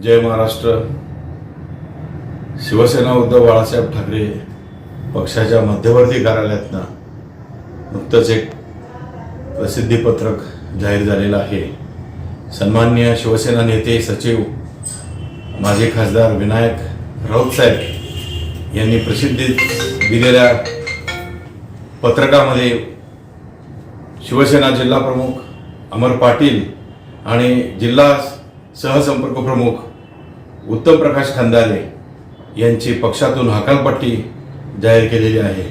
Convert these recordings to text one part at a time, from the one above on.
जय महाराष्ट्र. शिवसेना उद्धव बाळासाहेब ठाकरे पक्षाच्या मध्यवर्ती कार्यालयातनं नुकतंच एक प्रसिद्धीपत्रक जाहीर झालेलं आहे. सन्माननीय शिवसेना नेते सचिव माजी खासदार विनायक राऊत साहेब यांनी प्रसिद्धीत दिलेल्या पत्रकामध्ये शिवसेना जिल्हा प्रमुख अमर पाटील आणि जिल्हा सहसंपर्क प्रमुख उत्तम प्रकाश खंदारे यांची पक्षातून हकालपट्टी जाहीर केलेली आहे.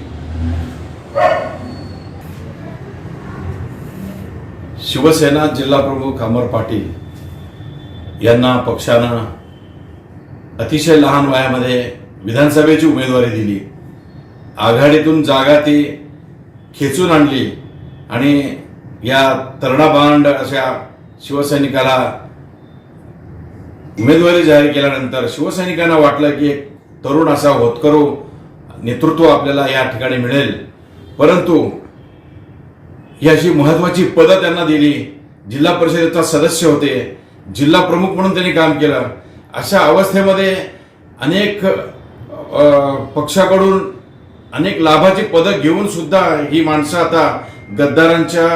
शिवसेना जिल्हा प्रमुख अमर पाटील यांना पक्षानं अतिशय लहान वयामध्ये विधानसभेची उमेदवारी दिली. आघाडीतून जागा ती खेचून आणली आणि या तरणाबांड अशा शिवसैनिकाला उमेदवारी जाहीर केल्यानंतर शिवसैनिकांना वाटलं की एक तरुण असा होतकरू नेतृत्व आपल्याला या ठिकाणी मिळेल. परंतु ही अशी महत्वाची पदं त्यांना दिली. जिल्हा परिषदेचा सदस्य होते. जिल्हा प्रमुख म्हणून त्यांनी काम केलं. अशा अवस्थेमध्ये अनेक पक्षाकडून अनेक लाभाची पदं घेऊन सुद्धा ही माणसं आता गद्दारांच्या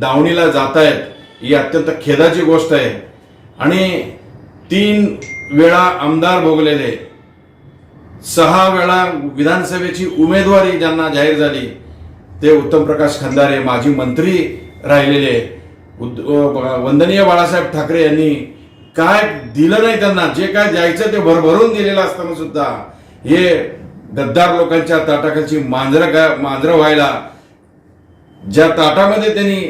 दावणीला जात आहेत ही अत्यंत खेदाची गोष्ट आहे. आणि तीन वेळा आमदार भोगलेले. सहा वेळा विधानसभेची उमेदवारी ज्यांना जाहीर झाली ते उत्तम प्रकाश खंदारे माजी मंत्री राहिलेले. उद- वंदनीय बाळासाहेब ठाकरे यांनी काय दिलं नाही त्यांना जे काय द्यायचं ते भरभरून दिलेलं असताना सुद्धा हे गद्दार लोकांच्या ताटाखाची मांजरं काय मांजरं व्हायला ज्या ताटामध्ये त्यांनी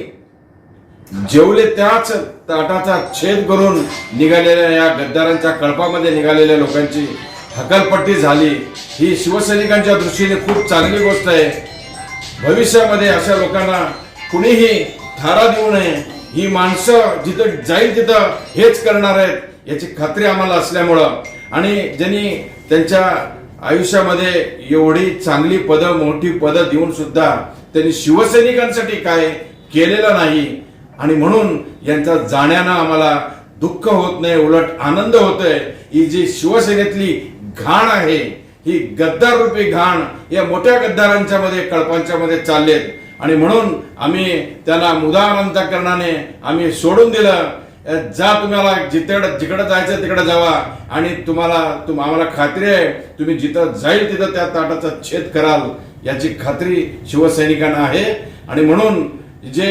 जेवले त्याच ताटाचा छेद करून निघालेल्या या गद्दारांच्या कळपामध्ये निघालेल्या लोकांची हकालपट्टी झाली. ही शिवसैनिकांच्या दृष्टीने खूप चांगली गोष्ट आहे. भविष्यामध्ये अशा लोकांना कुणीही थारा देऊ नये. ही माणसं जिथं जाईल तिथं हेच करणार आहेत याची खात्री आम्हाला असल्यामुळं. आणि ज्यांनी त्यांच्या आयुष्यामध्ये एवढी चांगली पदं मोठी पदं देऊन सुद्धा त्यांनी शिवसैनिकांसाठी काय केलेलं नाही आणि म्हणून यांचा जाण्यानं आम्हाला दुःख होत नाही उलट आनंद होतोय. ही जी शिवसेनेतली घाण आहे ही गद्दार रूपी घाण या मोठ्या गद्दारांच्या मध्ये कळपांच्या मध्ये चाललेत. आणि म्हणून आम्ही त्याला मुदाम अंतकरणाने आम्ही सोडून दिलं. जा तुम्हाला जिथे जिकडं जायचं तिकडे जावा. आणि तुम्हाला तुम आम्हाला खात्री आहे तुम्ही जिथं जाईल तिथं त्या ताटाचा छेद कराल. याची खात्री शिवसैनिकांना आहे. आणि म्हणून जे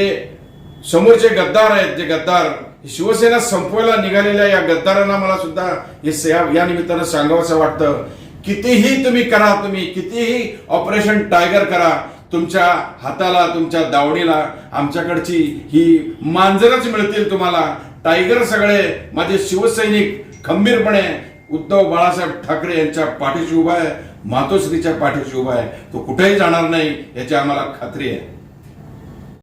समोरचे गद्दार आहेत जे गद्दार शिवसेना संपवायला निघालेल्या या गद्दारांना मला सुद्धा हे या या निमित्तानं सांगावंसं वाटतं. कितीही तुम्ही करा तुम्ही कितीही ऑपरेशन टायगर करा तुमच्या हाताला तुमच्या दावणीला आमच्याकडची ही मांजरच मिळतील तुम्हाला. टायगर सगळे माझे शिवसैनिक खंबीरपणे उद्धव बाळासाहेब ठाकरे यांच्या पाठीशी उभा आहे मातोश्रीच्या पाठीशी उभा आहे. तो कुठेही जाणार नाही याची आम्हाला खात्री आहे.